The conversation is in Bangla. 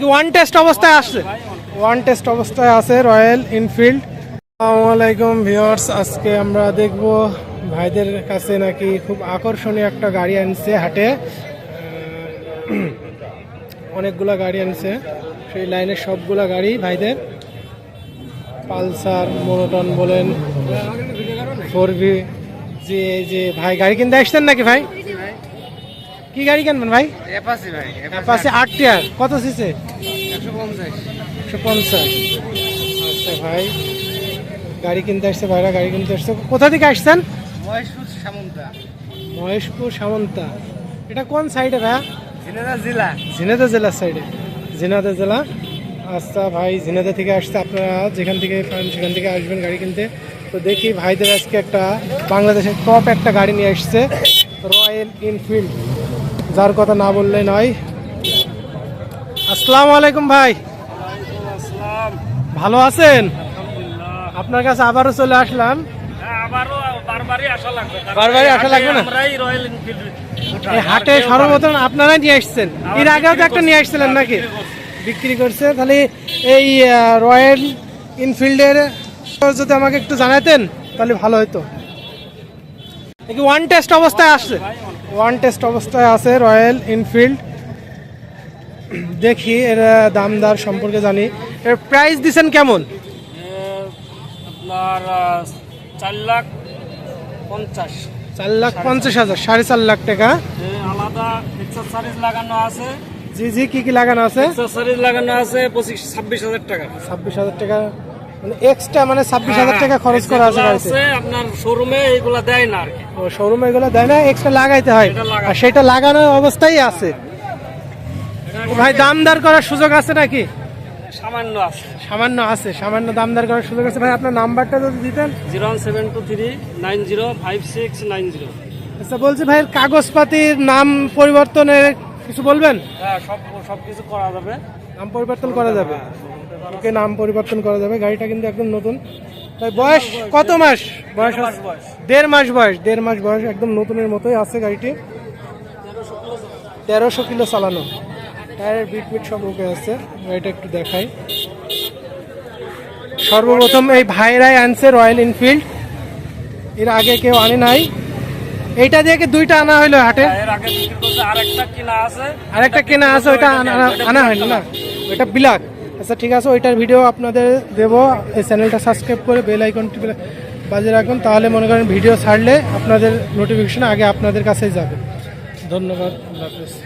কি ওয়ান টেস্ট অবস্থায় আসছে। ওয়ান টেস্ট অবস্থায় আছে রয়্যাল এনফিল্ড আলাইকুম ভিউয়ার্স, আজকে আমরা দেখব ভাইদের কাছে নাকি খুব আকর্ষণীয় একটা গাড়ি আনছে হাটে। অনেকগুলা গাড়ি আনছে, সেই লাইনের সবগুলা গাড়ি ভাইদের। পালসার, মোনোটন বলেন, ফোর ভি যে যে ভাই, গাড়ি কিনতে আসছেন নাকি ভাই? কি গাড়ি কিনবেন ভাই? অ্যাপাসি ভাই পাশে আট টিয়ার কত সিসে একশো পঞ্চাশ। একশো পঞ্চাশ। আচ্ছা ভাই গাড়ি কিনতে আসছে ভাইরা গাড়ি কিনতে আসছে। কোথা থেকে আসছেন? মহেশপুর সামন্তা। মহেশপুর সামন্তা। এটা কোন সাইডে ভাইয়া ঝিনাইদহ জেলা। ঝিনাইদহ জেলার সাইডে ঝিনাইদহ জেলা। আচ্ছা ভাই ঝিনাইদহ থেকে আসছে আপনারা যেখান থেকে সেখান থেকে আসবেন গাড়ি কিনতে। তো দেখি ভাইদের আজকে একটা বাংলাদেশের টপ একটা গাড়ি নিয়ে আসছে রয়্যাল এনফিল্ড যার কথা না বললে নয়। আসসালামু আলাইকুম ভাই। ভালো আছেন? আপনার কাছে আবারও চলে আসলাম। হ্যাঁ, বারবারই আসা লাগবে। হাটে না? সর্বপ্রথম আপনারাই নিয়ে আসছেন। এর আগেও তো একটা নিয়ে আসছিলেন নাকি? বিক্রি করছে। তাহলে এই রয়্যাল ইনফিল্ডের যদি আমাকে একটু জানাতেন তাহলে ভালো হতো ওয়ান টেস্ট অবস্থায় আসছে? ওয়ান টেস্ট অবস্থায় আছে রয়্যাল এনফিল্ড। দেখি এর আহ, দাম দর সম্পর্কে জানি। এর প্রাইস দিছেন কেমন? আপনার চার লাখ পঞ্চাশ। চার লাখ পঞ্চাশ হাজার সাড়ে চার লাখ টাকা। আলাদা এক্সেসরিজ লাগানো আছে। জি জি কি কি লাগানো আছে? এক্সেসরিজ লাগানো আছে পঁচিশ ছাব্বিশ হাজার টাকা। ছাব্বিশ হাজার টাকা। মানে এক্সট্রা মানে ছাব্বিশ হাজার টাকা খরচ করা আছে গাড়িতে আপনার শোরুমে এইগুলা দেয় না আর কি। ও শোরুমে এগুলো দেয় না এক্সট্রা লাগাইতে হয়। আর সেটা লাগানো অবস্থায় আছে। ভাই দাম দর করার সুযোগ আছে নাকি? সামান্য আছে। সামান্য আছে সামান্য দাম দর করার সুযোগ আছে। ভাই আপনার নাম্বারটা যদি দিতেন। Zero one seven two three nine zero five six nine zero. আচ্ছা বলছি ভাইয়ের কাগজপাতির নাম পরিবর্তনের কিছু বলবেন? হ্যাঁ সব সব কিছু করা যাবে। নাম পরিবর্তন করা যাবে। ওকে নাম পরিবর্তন করা যাবে। গাড়িটা কিন্তু একদম নতুন। তাই বয়স কত মাস? বয়স মাস বয়স। দেড় মাস বয়স দেড় মাস বয়স একদম নতুনের মতোই আছে গাড়িটি। তেরোশো কিলো চালানো। টায়ারের বিট বিট সব ওকে আছে। গাড়িটা একটু দেখাই। সর্বপ্রথম এই ভাইরাই আনছে রয়্যাল এনফিল্ড এর আগে কেউ আনে নাই। এইটা দিয়ে কি দুইটা আনা হইল হাটে? এর আগে বিক্রি করতে আরেকটা কিনা আছে। আরেকটা কেনা আছে ওইটা আনা- হইল হয়নি না ওইটা বিলাক। আচ্ছা ঠিক আছে ওইটার ভিডিও আপনাদের দেব। এই চ্যানেলটা সাবস্ক্রাইব করে বেল আইকনটি বাজে রাখুন তাহলে মনে করেন ভিডিও ছাড়লে আপনাদের নোটিফিকেশন আগে আপনাদের কাছেই যাবে। ধন্যবাদ আল্লাহ হাফেজ।